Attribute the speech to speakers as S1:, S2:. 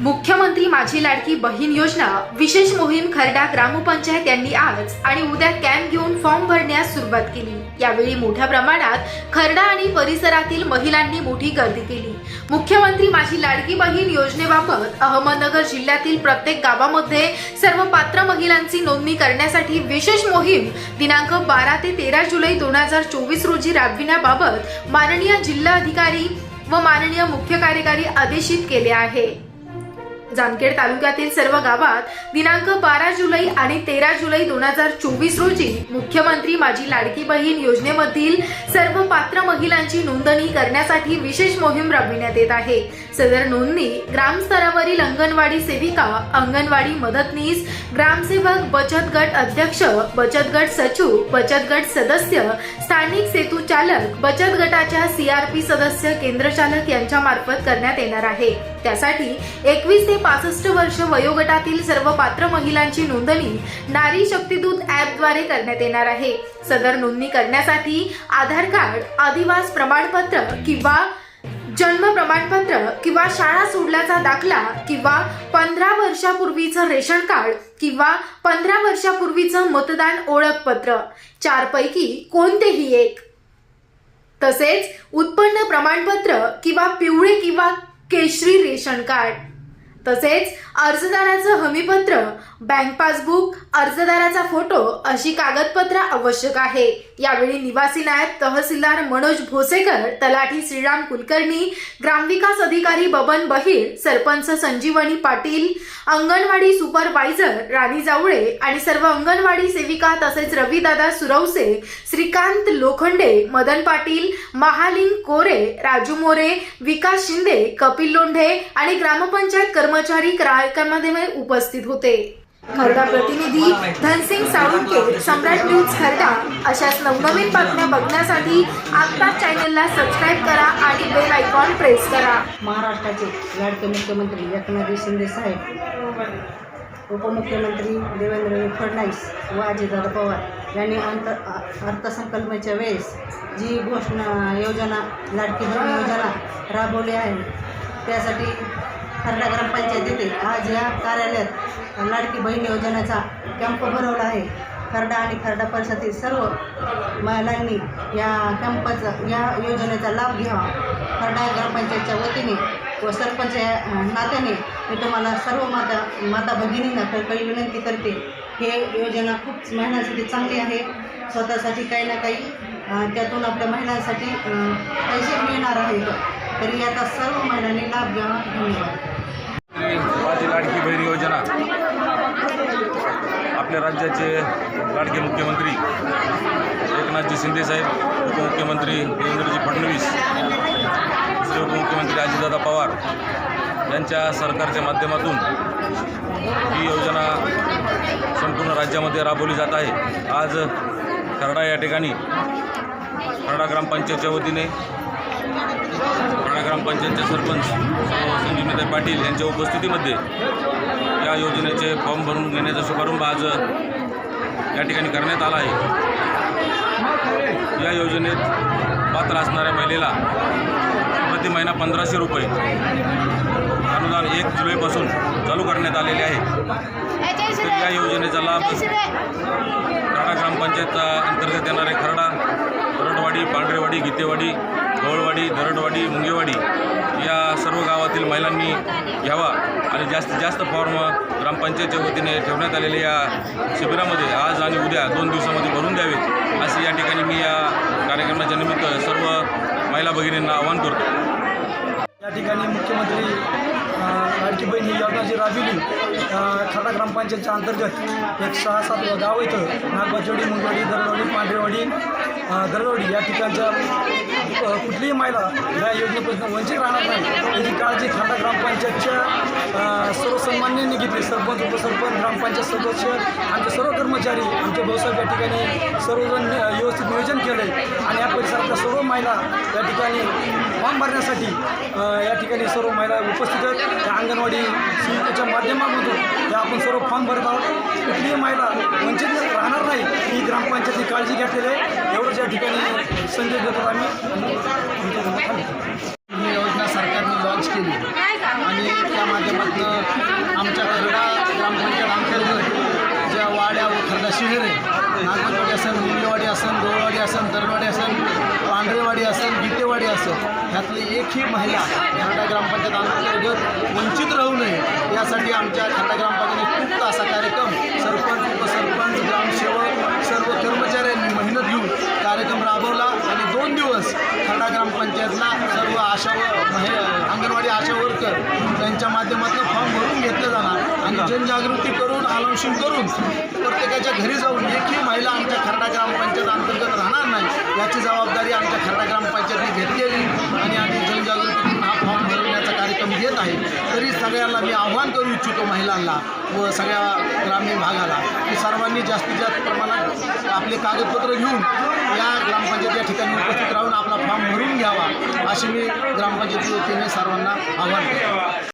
S1: मुख्यमंत्री माझी लाडकी बहीण योजना विशेष मोहीम खरडा ग्रामपंचायत यांनी आज आणि उद्या कॅम्प घेऊन फॉर्म भरण्यास सुरुवात केली. यावेळी मोठ्या प्रमाणात खरडा आणि परिसरातील महिलांनी मोठी गर्दी केली. मुख्यमंत्री माझी लाडकी बहीण योजनेबाबत अहमदनगर जिल्ह्यातील प्रत्येक गावामध्ये सर्व पात्र महिलांची नोंदणी करण्यासाठी विशेष मोहीम दिनांक बारा ते तेरा जुलै दोन हजार चोवीस रोजी राबविण्याबाबत माननीय जिल्हाधिकारी व माननीय मुख्य कार्यकारी आदेशित केले आहे. जामखेड तालुक्यातील सर्व गावात दिनांक बारा जुलै आणि तेरा जुलै दोन हजार चोवीस रोजी मुख्यमंत्री माझी लाडकी बहीण योजनेमधील सर्व पात्र महिलांची नोंदणी करण्यासाठी विशेष मोहीम राबविण्यात येत आहे. सदर नोंदणी ग्रामस्तरावरील अंगणवाडी सेविका अंगणवाडी मदतनीस ग्रामसेवक बचत गट अध्यक्ष बचत गट सचिव बचत गट सदस्य स्थानिक सेतू चालक बचत गटाच्या सीआरपी सदस्य केंद्रचालक यांच्या मार्फत करण्यात येणार आहे. त्यासाठी एकवीस ते पासष्ट वर्ष वयोगटातील सर्व पात्र महिलांची नोंदणी नारी शक्तीदूत ॲपद्वारे करण्यात येणार आहे. सदर नोंदणी करण्यासाठी आधार कार्ड अधिवास प्रमाणपत्र किंवा जन्म प्रमाणपत्र किंवा शाळा सोडल्याचा दाखला किंवा पंधरा वर्षापूर्वीचं रेशन कार्ड किंवा पंधरा वर्षापूर्वीचं मतदान ओळखपत्र. चारपैकी कोणतेही एक. तसेच उत्पन्न प्रमाणपत्र किंवा पिवळे किंवा केशरी रेशन कार्ड. तसेच अर्जदाराचं हमीपत्र बँक पासबुक अर्जदाराचा फोटो अशी कागदपत्र आवश्यक आहे. यावेळी निवासी नायब तहसीलदार मनोज भोसेकर तलाठी श्रीराम कुलकर्णी ग्रामविकास अधिकारी बबन बहिर सरपंच संजीवनी पाटील अंगणवाडी सुपरवायझर राणी जावळे आणि सर्व अंगणवाडी सेविका तसेच रविदादा सुरवसे श्रीकांत लोखंडे मदन पाटील महालिंग कोरे राजू मोरे विकास शिंदे कपिल लोंढे आणि ग्रामपंचायत कर्मचारी कार्यक्रमामध्ये उपस्थित होते. खरडा प्रतिनिधी धनसिंग साळुंके सम्राट न्यूज खरडा अशाच नवनवीन बातम्या बघण्यासाठी आत्ता चॅनलला सबस्क्राईब करा आणि बेल आयकॉन प्रेस करा.
S2: महाराष्ट्राचे लाडके मुख्यमंत्री एकनाथजी शिंदे साहेब उपमुख्यमंत्री देवेंद्र फडणवीस व अजितदादा पवार यांनी अंत अर्थसंकल्पाच्या वेळेस जी घोषणा योजना लाडकी योजना राबवली आहे त्यासाठी खर्डा ग्रामपंचायत येथे आज या कार्यालयात लाडकी बहीण योजनेचा कॅम्प भरवला आहे. खरडा आणि खरडा परिसरातील सर्व महिलांनी या कॅम्पचा या योजनेचा लाभ घ्यावा. खरडा ग्रामपंचायतच्या वतीने व सरपंच या नात्याने मी तुम्हाला सर्व माता माता भगिनींना कळकळी विनंती करते. हे योजना खूप महिलांसाठी चांगली आहे. स्वतःसाठी काही ना काही त्यातून आपल्या महिलांसाठी पैसे मिळणार आहेत. तरी याचा सर्व महिलांनी लाभ घ्यावा. धन्यवाद
S3: माझी लाडकी बहीण योजना आपल्या राज्याचे लाडके मुख्यमंत्री एकनाथजी शिंदेसाहेब उपमुख्यमंत्री देवेंद्रजी फडणवीस दुसरे उपमुख्यमंत्री अजितदादा पवार यांच्या सरकारच्या माध्यमातून ही योजना संपूर्ण राज्यामध्ये राबवली जात आहे. आज खरडा या ठिकाणी खरडा ग्रामपंचायतच्या वतीने खरडा ग्रामपंचायतचे सरपंच संजीवनीताई पाटील यांच्या उपस्थितीमध्ये या योजनेचे फॉर्म भरून घेण्याचा शुभारंभ आज या ठिकाणी करण्यात आला आहे. या योजनेत पात्र असणाऱ्या महिलेला प्रति महिना पंधराशे रुपये अनुदान एक जुलैपासून चालू करण्यात आलेले आहे. तर या योजनेचा लाभ खरडा ग्रामपंचायत अंतर्गत येणारे खरडा दरडवाडी पांढरेवाडी गीतेवाडी गवळवाडी दरडवाडी मुंगेवाडी या सर्व गावातील महिलांनी घ्यावा. आणि जास्तीत जास्त फॉर्म ग्रामपंचायतच्या वतीने ठेवण्यात आलेल्या या शिबिरामध्ये आज आणि उद्या दोन दिवसामध्ये भरून द्यावेत. असे या ठिकाणी मी या कार्यक्रमाच्या निमित्त सर्व महिला भगिनींना आवाहन करतो.
S4: या ठिकाणी मुख्यमंत्री लाडकी बहीण ही योजना जी राबविली ग्रामपंचायतच्या अंतर्गत एक सहा सात गाव इथं नागबाचवाडी मुंगवाडी दरडवडी पांढरेवाडी दरडवडी या ठिकाणच्या कुठलीही महिला या योजनेपासून वंचित राहणार नाही. याची काळजी खरडा ग्रामपंचायतच्या सर्व घेतली सरपंच उपसरपंच ग्रामपंचायत सदस्य आमचे सर्व कर्मचारी आमचे भाऊसाहेब या ठिकाणी सर्वजण व्यवस्थित नियोजन केलं आहे आणि या परिसरातल्या सर्व महिला या ठिकाणी फॉर्म भरण्यासाठी या ठिकाणी सर्व महिला उपस्थित आहेत. त्या अंगणवाडी सुविधेच्या माध्यमामधून या आपण सर्व फॉर्म भरत आहोत. कुठलीही महिला वंचित राहणार नाही ही ग्रामपंचायतची काळजी घेतलेली आहे. एवढंच या ठिकाणी संदेश देतो आम्ही.
S5: योजना सरकारने लॉन्च केली. आणि
S4: त्या माध्यमातून आमच्या खरडा ग्रामपंचायत अंतर्गत ज्या वाड्या व खरडा शहर आहे नागपंचवाडी असेल मुंगेवाडी असेल गोळवाडी असेल दरवाडी असेल पांढरेवाडी असेल गीतेवाडी असेल ह्यातली एकही महिला खरडा ग्रामपंचायत अंतर्गत वंचित राहू नये यासाठी आमच्या खरडा ग्रामपंचायतीने खूप असा कार्यक्रम सरपंच उपसरपंच ग्रामसेवक सर्व कर्मचाऱ्यांनी मेहनत घेऊन कार्यक्रम राबवला आणि दोन दिवस खरडा ग्रामपंचायतला सर्व आशा व अंगणवाडी आशा वर्कर त्यांच्या माध्यमातून फॉर्म भरून घेतलं जाणार आणि जनजागृती करून अनाउन्सिंग करून प्रत्येकाच्या घरी जाऊन एकही महिला आमच्या खरडा ग्रामपंचायत अंतर्गत राहणार नाही याची जबाबदारी आमच्या खरडा ग्रामपंचायतने घेतलेली आणि आम्ही जनजागृती करून हा फॉर्म भरवण्याचा कार्यक्रम घेत आहे. तरी सगळ्यांना मी आव्हान करू इच्छितो महिलांना व सगळ्या ग्रामीण भागाला की सर्वांनी जास्तीत जास्त प्रमाणात आपले कागदपत्र घेऊन या ग्रामपंचायत या ठिकाणी उपस्थित राहून आपला फॉर्म भरून घ्यावा अशी मी ग्रामपंचायती वतीने सर्वांना आव्हान करतो.